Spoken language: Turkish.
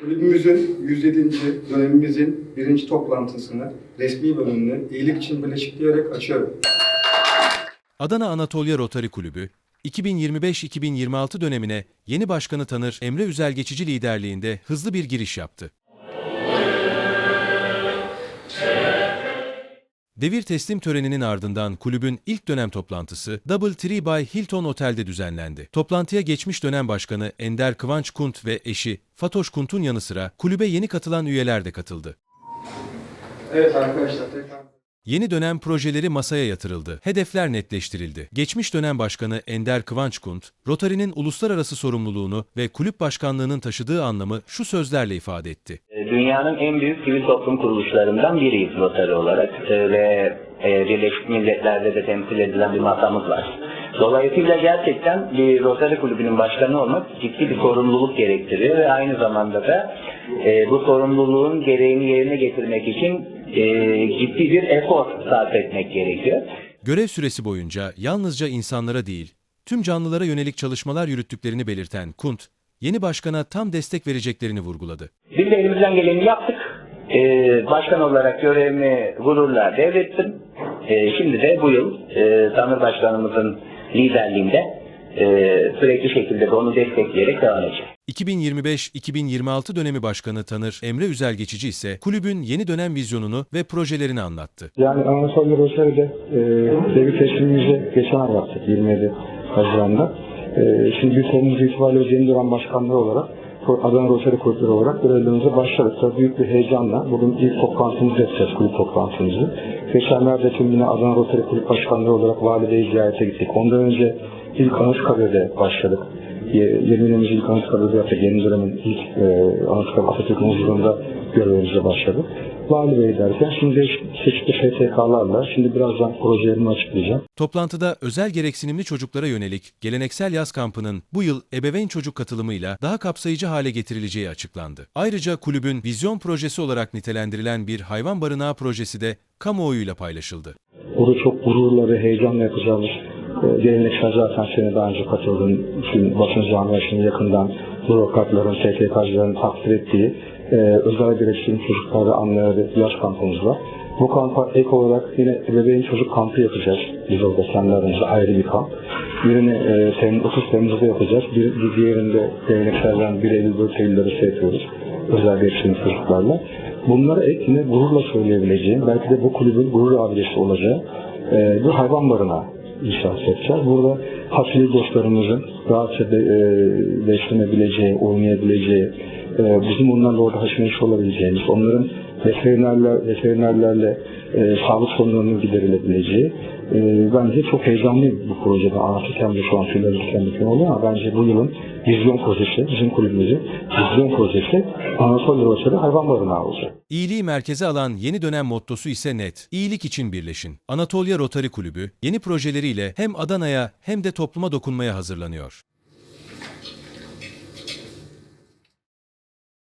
Kulübümüzün 107. dönemimizin birinci toplantısını, resmi bölümünü iyilik için birleşik diyerek açıyorum. Adana Anatolya Rotary Kulübü, 2025-2026 dönemine yeni başkanı tanır Emre Üzel geçici liderliğinde hızlı bir giriş yaptı. Devir teslim töreninin ardından kulübün ilk dönem toplantısı Double Tree by Hilton Otel'de düzenlendi. Toplantıya geçmiş dönem başkanı Ender Kıvanç Kunt ve eşi Fatoş Kunt'un yanı sıra kulübe yeni katılan üyeler de katıldı. Evet arkadaşlar tekrar Yeni dönem projeleri masaya yatırıldı. Hedefler netleştirildi. Geçmiş dönem başkanı Ender Kıvançkunt, Rotary'nin uluslararası sorumluluğunu ve kulüp başkanlığının taşıdığı anlamı şu sözlerle ifade etti. Dünyanın en büyük sivil toplum kuruluşlarından biriyiz Rotary olarak Ee, ve e, Birleşmiş Milletler'de de temsil edilen bir masamız var. Dolayısıyla gerçekten bir Rotary kulübünün başkanı olmak ciddi bir sorumluluk gerektiriyor ve aynı zamanda da e, bu sorumluluğun gereğini yerine getirmek için e, ciddi bir efor sarf etmek gerekiyor. Görev süresi boyunca yalnızca insanlara değil, tüm canlılara yönelik çalışmalar yürüttüklerini belirten Kunt, yeni başkana tam destek vereceklerini vurguladı. Biz de elimizden geleni yaptık. Ee, başkan olarak görevimi gururla devrettim. Ee, şimdi de bu yıl e, Tanrı Başkanımızın liderliğinde e, sürekli şekilde de onu destekleyerek devam edeceğiz. 2025-2026 dönemi başkanı tanır Emre Üzel Geçici ise kulübün yeni dönem vizyonunu ve projelerini anlattı. Yani Anadolu Rosary'de e, devir teslimimizi geçen ay yaptık 27 Haziran'da. E, şimdi bir konumuz itibariyle yeni dönem başkanlığı olarak Adana Rosary Kulüpleri olarak görevlerimize başladık. Tabii büyük bir heyecanla bugün ilk toplantımızı yapacağız, kulüp toplantımızı. Geçenlerde tüm yine Adana Rosary Kulüp Başkanlığı olarak valideyi ziyarete gittik. Ondan önce ilk Anıtkabir'de başladık. 20. ilk Anıtkabir'de yaptık. Yeni dönemin ilk e, Anıtkabir Atatürk'ün huzurunda görevimize başladık. Vali Bey derken şimdi çeşitli STK'larla şimdi birazdan projelerimi açıklayacağım. Toplantıda özel gereksinimli çocuklara yönelik geleneksel yaz kampının bu yıl ebeveyn çocuk katılımıyla daha kapsayıcı hale getirileceği açıklandı. Ayrıca kulübün vizyon projesi olarak nitelendirilen bir hayvan barınağı projesi de kamuoyuyla paylaşıldı. Burada çok gururla ve heyecanla yapacağımız e, geleneksel zaten sene daha önce katıldığım bütün basın camiasının yakından bürokratların, STK'cıların takdir ettiği e, özel gereksinimli çocukları anlayan bir yaş kampımız var. Bu kampa ek olarak yine ebeveyn çocuk kampı yapacağız. Biz orada kendi aramızda ayrı bir kamp. Birini e, Tem- 30 Temmuz'da yapacağız. Bir, bir diğerinde gelenekselden 1 Eylül 4 Eylül arası yapıyoruz. Özel gereksinimli çocuklarla. Bunları ek yine gururla söyleyebileceğim, belki de bu kulübün gurur abidesi olacağı e, bir hayvan barınağı inşaat edeceğiz. Burada hasili dostlarımızın rahatça de, e, beslenebileceği, oynayabileceği, e, bizim onlarla orada haşır olabileceğimiz, onların veterinerler, veterinerlerle e, sağlık sorunlarının giderilebileceği, e, bence çok heyecanlıyım bu projede. Anlatırken de şu an diken diken oluyor ama bence bu yılın vizyon projesi, bizim kulübümüzün vizyon projesi Anadolu Roçları hayvan barınağı olacak. İyiliği merkeze alan yeni dönem mottosu ise net. İyilik için birleşin. Anatolya Rotary Kulübü yeni projeleriyle hem Adana'ya hem de topluma dokunmaya hazırlanıyor.